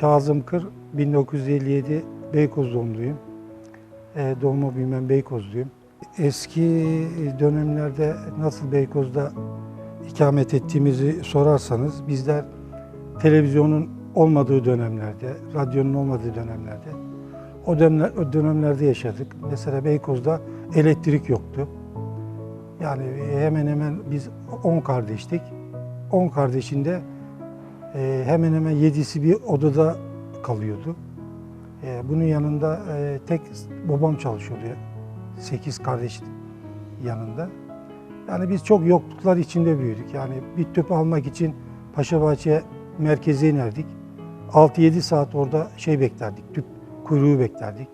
Kazım Kır, 1957 Beykoz doğumluyum. E, doğma büyümem Beykozluyum. Eski dönemlerde nasıl Beykoz'da ikamet ettiğimizi sorarsanız bizler televizyonun olmadığı dönemlerde, radyonun olmadığı dönemlerde o, dönemler, o dönemlerde yaşadık. Mesela Beykoz'da elektrik yoktu. Yani hemen hemen biz 10 kardeştik. 10 kardeşinde e, hemen hemen 7'si bir odada kalıyordu. E, bunun yanında e, tek babam çalışıyordu. 8 kardeş yanında. Yani biz çok yokluklar içinde büyüdük. Yani bir tüp almak için Paşabahçe merkeze inerdik. 6-7 saat orada şey beklerdik, tüp kuyruğu beklerdik.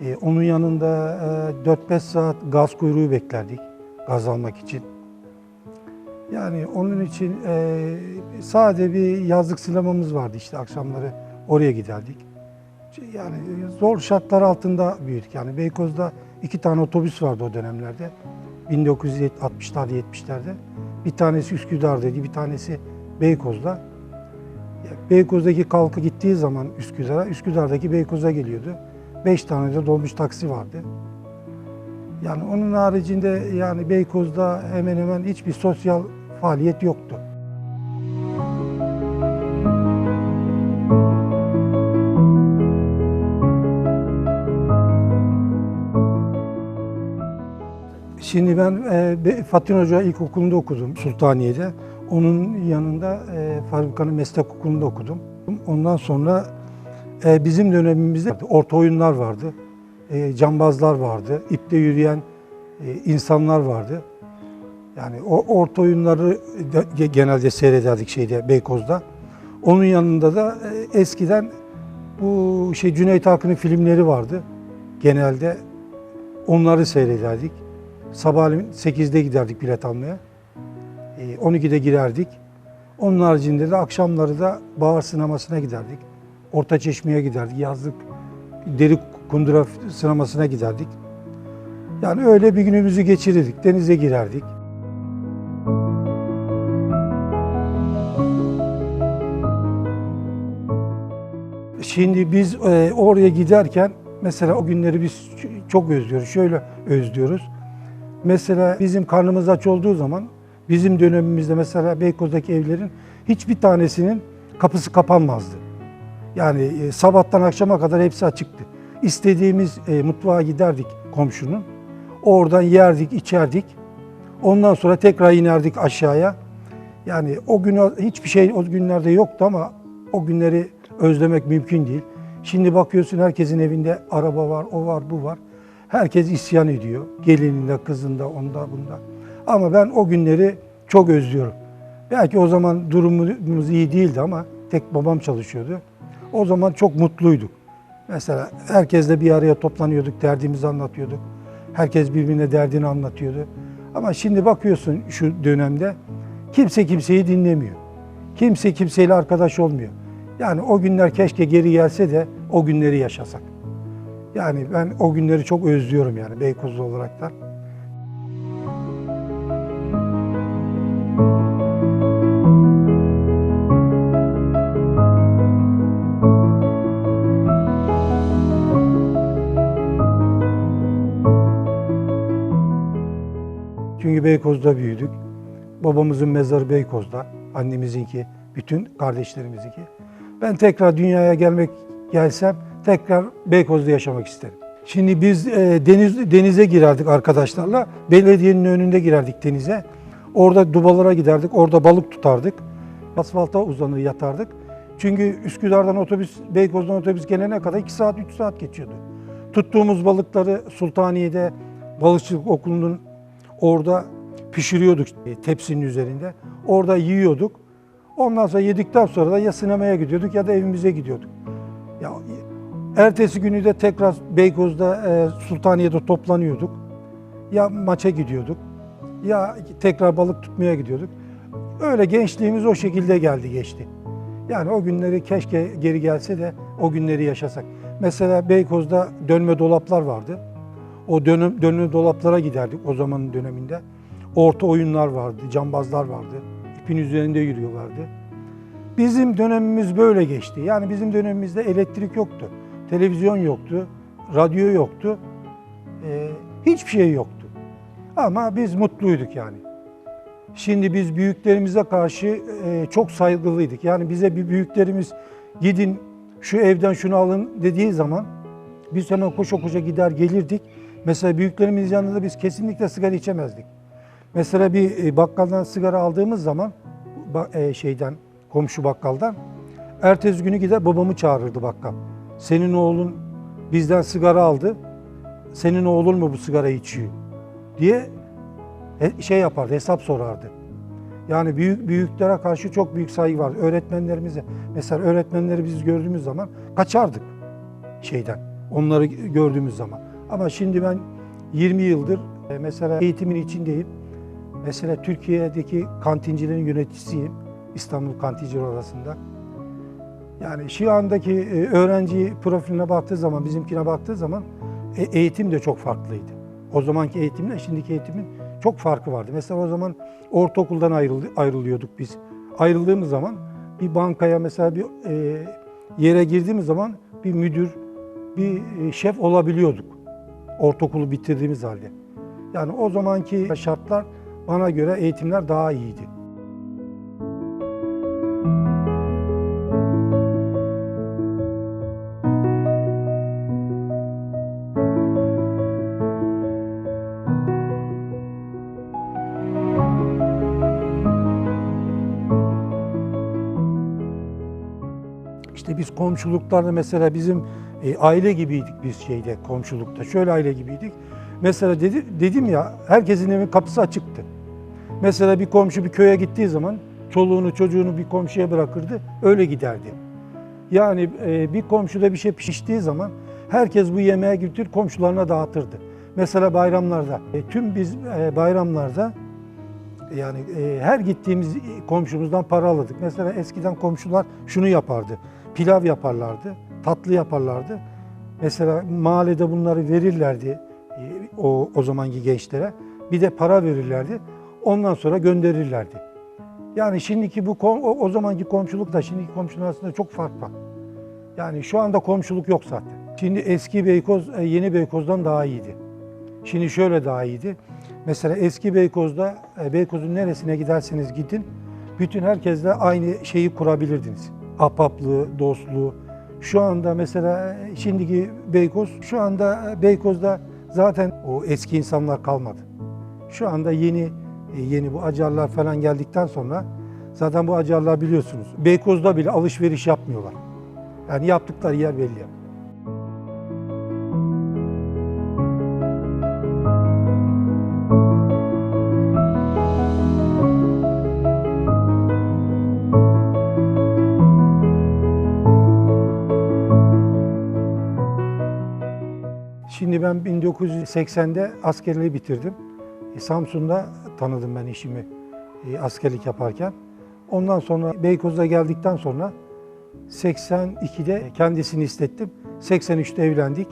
Ee, onun yanında e, 4-5 saat gaz kuyruğu beklerdik gaz almak için. Yani onun için e, sade bir yazlık sinemamız vardı işte akşamları oraya giderdik. Yani zor şartlar altında büyüdük. Yani Beykoz'da iki tane otobüs vardı o dönemlerde. 1960'larda 70'lerde. Bir tanesi Üsküdar'daydı, bir tanesi Beykoz'da. Beykoz'daki kalkı gittiği zaman Üsküdar'a, Üsküdar'daki Beykoz'a geliyordu. Beş tane de dolmuş taksi vardı. Yani onun haricinde yani Beykoz'da hemen hemen hiçbir sosyal faaliyet yoktu. Şimdi ben e, Fatih Hoca İlkokulu'nda okudum Sultaniye'de. Onun yanında e, Fabrika'nın meslek okulunda okudum. Ondan sonra e, bizim dönemimizde orta oyunlar vardı. E, cambazlar vardı. iple yürüyen e, insanlar vardı. Yani o orta oyunları genelde seyrederdik şeyde Beykoz'da. Onun yanında da e, eskiden bu şey Cüneyt Arkın'ın filmleri vardı. Genelde onları seyrederdik. Sabahleyin 8'de giderdik bilet almaya. E, 12'de girerdik. Onun haricinde de akşamları da Bahar sinemasına giderdik. Orta Çeşme'ye giderdik. Yazlık Deri Kundura sinemasına giderdik. Yani öyle bir günümüzü geçirirdik. Denize girerdik. Şimdi biz e, oraya giderken mesela o günleri biz çok özlüyoruz. Şöyle özlüyoruz. Mesela bizim karnımız aç olduğu zaman bizim dönemimizde mesela Beykoz'daki evlerin hiçbir tanesinin kapısı kapanmazdı. Yani e, sabahtan akşama kadar hepsi açıktı. İstediğimiz e, mutfağa giderdik komşunun. Oradan yerdik, içerdik. Ondan sonra tekrar inerdik aşağıya. Yani o gün hiçbir şey o günlerde yoktu ama o günleri özlemek mümkün değil. Şimdi bakıyorsun herkesin evinde araba var, o var, bu var. Herkes isyan ediyor. Gelininde, kızında, onda, bunda. Ama ben o günleri çok özlüyorum. Belki o zaman durumumuz iyi değildi ama tek babam çalışıyordu. O zaman çok mutluyduk. Mesela herkesle bir araya toplanıyorduk, derdimizi anlatıyorduk. Herkes birbirine derdini anlatıyordu. Ama şimdi bakıyorsun şu dönemde kimse kimseyi dinlemiyor. Kimse kimseyle arkadaş olmuyor. Yani o günler keşke geri gelse de o günleri yaşasak. Yani ben o günleri çok özlüyorum yani Beykozlu olaraktan. Çünkü Beykoz'da büyüdük. Babamızın mezarı Beykoz'da, annemizinki, bütün kardeşlerimizinki. Ben tekrar dünyaya gelmek gelsem tekrar Beykoz'da yaşamak isterim. Şimdi biz e, deniz denize girerdik arkadaşlarla. Belediyenin önünde girerdik denize. Orada dubalara giderdik, orada balık tutardık. Asfalta uzanır yatardık. Çünkü Üsküdar'dan otobüs, Beykoz'dan otobüs gelene kadar 2 saat, 3 saat geçiyordu. Tuttuğumuz balıkları Sultaniye'de balıkçılık okulunun orada pişiriyorduk e, tepsinin üzerinde. Orada yiyorduk. Ondan sonra yedikten sonra da ya sinemaya gidiyorduk ya da evimize gidiyorduk. Ya ertesi günü de tekrar Beykoz'da e, Sultaniye'de toplanıyorduk. Ya maça gidiyorduk ya tekrar balık tutmaya gidiyorduk. Öyle gençliğimiz o şekilde geldi geçti. Yani o günleri keşke geri gelse de o günleri yaşasak. Mesela Beykoz'da dönme dolaplar vardı. O dönüm, dönme dolaplara giderdik o zamanın döneminde. Orta oyunlar vardı, cambazlar vardı. İpin üzerinde yürüyorlardı. Bizim dönemimiz böyle geçti. Yani bizim dönemimizde elektrik yoktu, televizyon yoktu, radyo yoktu, e, hiçbir şey yoktu. Ama biz mutluyduk yani. Şimdi biz büyüklerimize karşı e, çok saygılıydık. Yani bize bir büyüklerimiz gidin şu evden şunu alın dediği zaman biz hemen koşa koşa gider gelirdik. Mesela büyüklerimiz yanında biz kesinlikle sigara içemezdik. Mesela bir e, bakkaldan sigara aldığımız zaman e, şeyden komşu bakkaldan ertesi günü gider babamı çağırırdı bakkal. Senin oğlun bizden sigara aldı. Senin oğlun mu bu sigara içiyor? diye he- şey yapardı, hesap sorardı. Yani büyük büyüklere karşı çok büyük saygı var. Öğretmenlerimize, mesela öğretmenleri biz gördüğümüz zaman kaçardık şeyden. Onları gördüğümüz zaman. Ama şimdi ben 20 yıldır e, mesela eğitimin içindeyim. Mesela Türkiye'deki kantincilerin yöneticisiyim. İstanbul Kantinciler Odası'nda. Yani şu andaki e, öğrenci profiline baktığı zaman, bizimkine baktığı zaman e, eğitim de çok farklıydı. O zamanki eğitimle şimdiki eğitimin çok farkı vardı. Mesela o zaman ortaokuldan ayrıldı, ayrılıyorduk biz. Ayrıldığımız zaman bir bankaya mesela bir e, yere girdiğimiz zaman bir müdür, bir şef olabiliyorduk. Ortaokulu bitirdiğimiz halde. Yani o zamanki şartlar bana göre eğitimler daha iyiydi. İşte biz komşuluklarda mesela bizim e, aile gibiydik biz şeyde komşulukta. Şöyle aile gibiydik. Mesela dedi, dedim ya herkesin evin kapısı açıktı. Mesela bir komşu bir köye gittiği zaman çoluğunu çocuğunu bir komşuya bırakırdı. Öyle giderdi. Yani e, bir komşuda bir şey piştiği zaman herkes bu yemeğe götür komşularına dağıtırdı. Mesela bayramlarda, e, tüm biz e, bayramlarda yani e, her gittiğimiz komşumuzdan para alırdık. Mesela eskiden komşular şunu yapardı. Pilav yaparlardı, tatlı yaparlardı. Mesela mahallede bunları verirlerdi e, o, o zamanki gençlere. Bir de para verirlerdi. Ondan sonra gönderirlerdi. Yani şimdiki bu kom- o, o zamanki komşuluk da şimdiki komşuluk arasında çok fark var. Yani şu anda komşuluk yok zaten. Şimdi eski Beykoz e, yeni Beykoz'dan daha iyiydi. Şimdi şöyle daha iyiydi. Mesela eski Beykoz'da e, Beykoz'un neresine giderseniz gidin bütün herkesle aynı şeyi kurabilirdiniz. Apaplığı, dostluğu. Şu anda mesela e, şimdiki Beykoz, şu anda Beykoz'da zaten o eski insanlar kalmadı. Şu anda yeni yeni bu acarlar falan geldikten sonra zaten bu acarlar biliyorsunuz Beykoz'da bile alışveriş yapmıyorlar. Yani yaptıkları yer belli. Şimdi ben 1980'de askerliği bitirdim. E, Samsun'da tanıdım ben işimi e, askerlik yaparken. Ondan sonra Beykoz'a geldikten sonra 82'de kendisini istettim. 83'te evlendik.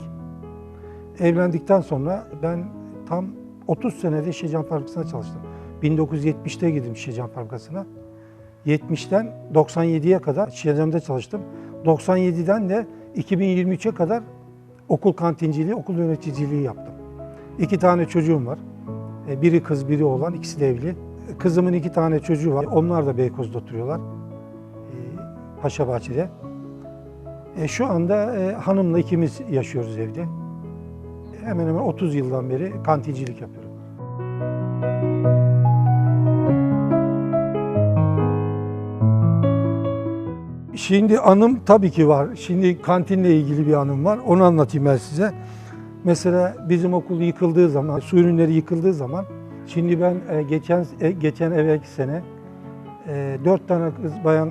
Evlendikten sonra ben tam 30 senede Şişecam Fabrikası'na çalıştım. 1970'te girdim Şişecam Fabrikası'na. 70'ten 97'ye kadar Şişecam'da çalıştım. 97'den de 2023'e kadar okul kantinciliği, okul yöneticiliği yaptım. İki tane çocuğum var. E, Biri kız, biri oğlan, ikisi de evli. Kızımın iki tane çocuğu var. Onlar da Beykoz'da oturuyorlar. E, Paşabahçe'de. E, Şu anda hanımla ikimiz yaşıyoruz evde. Hemen hemen 30 yıldan beri kantincilik yapıyorum. Şimdi anım tabii ki var. Şimdi kantinle ilgili bir anım var. Onu anlatayım ben size. Mesela bizim okul yıkıldığı zaman, su ürünleri yıkıldığı zaman, şimdi ben e, geçen e, geçen evvelki sene e, dört tane kız bayan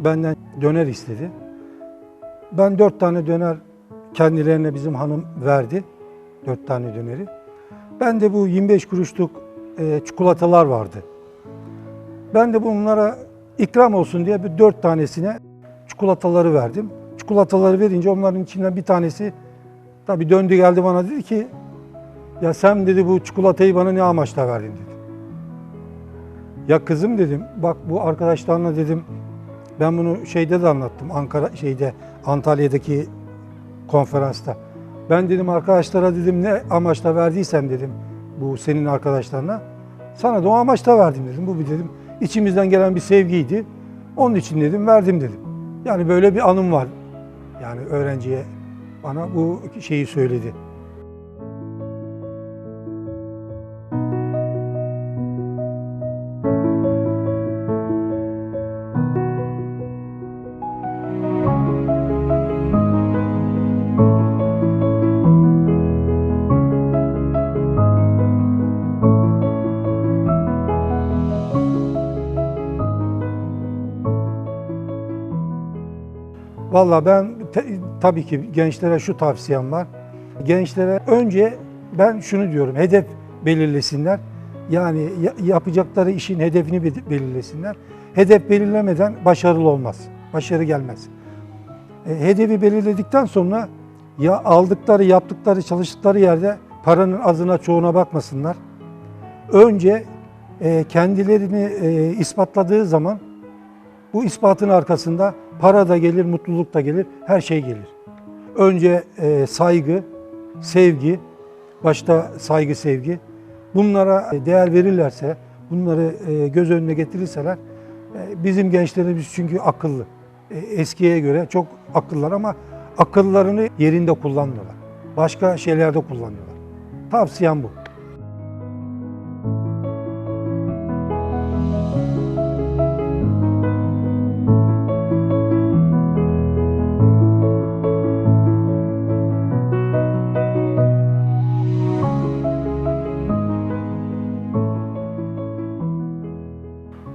benden döner istedi. Ben dört tane döner kendilerine bizim hanım verdi. Dört tane döneri. Ben de bu 25 kuruşluk çikolatalar vardı. Ben de bunlara ikram olsun diye bir dört tanesine çikolataları verdim. Çikolataları verince onların içinden bir tanesi tabii döndü geldi bana dedi ki ya sen dedi bu çikolatayı bana ne amaçla verdin dedi. Ya kızım dedim bak bu arkadaşlarına dedim Ben bunu şeyde de anlattım. Ankara şeyde Antalya'daki konferansta. Ben dedim arkadaşlara dedim ne amaçla verdiysem dedim bu senin arkadaşlarına. Sana da o amaçla verdim dedim. Bu bir dedim içimizden gelen bir sevgiydi. Onun için dedim verdim dedim. Yani böyle bir anım var. Yani öğrenciye bana bu şeyi söyledi. Valla ben te- tabii ki gençlere şu tavsiyem var. Gençlere önce ben şunu diyorum, hedef belirlesinler. Yani ya- yapacakları işin hedefini be- belirlesinler. Hedef belirlemeden başarılı olmaz, başarı gelmez. E, hedefi belirledikten sonra ya aldıkları, yaptıkları, çalıştıkları yerde paranın azına çoğuna bakmasınlar. Önce e, kendilerini e, ispatladığı zaman bu ispatın arkasında para da gelir, mutluluk da gelir, her şey gelir. Önce e, saygı, sevgi, başta saygı, sevgi. Bunlara e, değer verirlerse, bunları e, göz önüne getirirseler, e, bizim gençlerimiz çünkü akıllı. E, eskiye göre çok akıllılar ama akıllarını yerinde kullanmıyorlar. Başka şeylerde kullanıyorlar. Tavsiyem bu.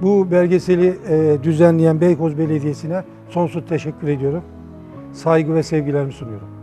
Bu belgeseli e, düzenleyen Beykoz Belediyesi'ne sonsuz teşekkür ediyorum. Saygı ve sevgilerimi sunuyorum.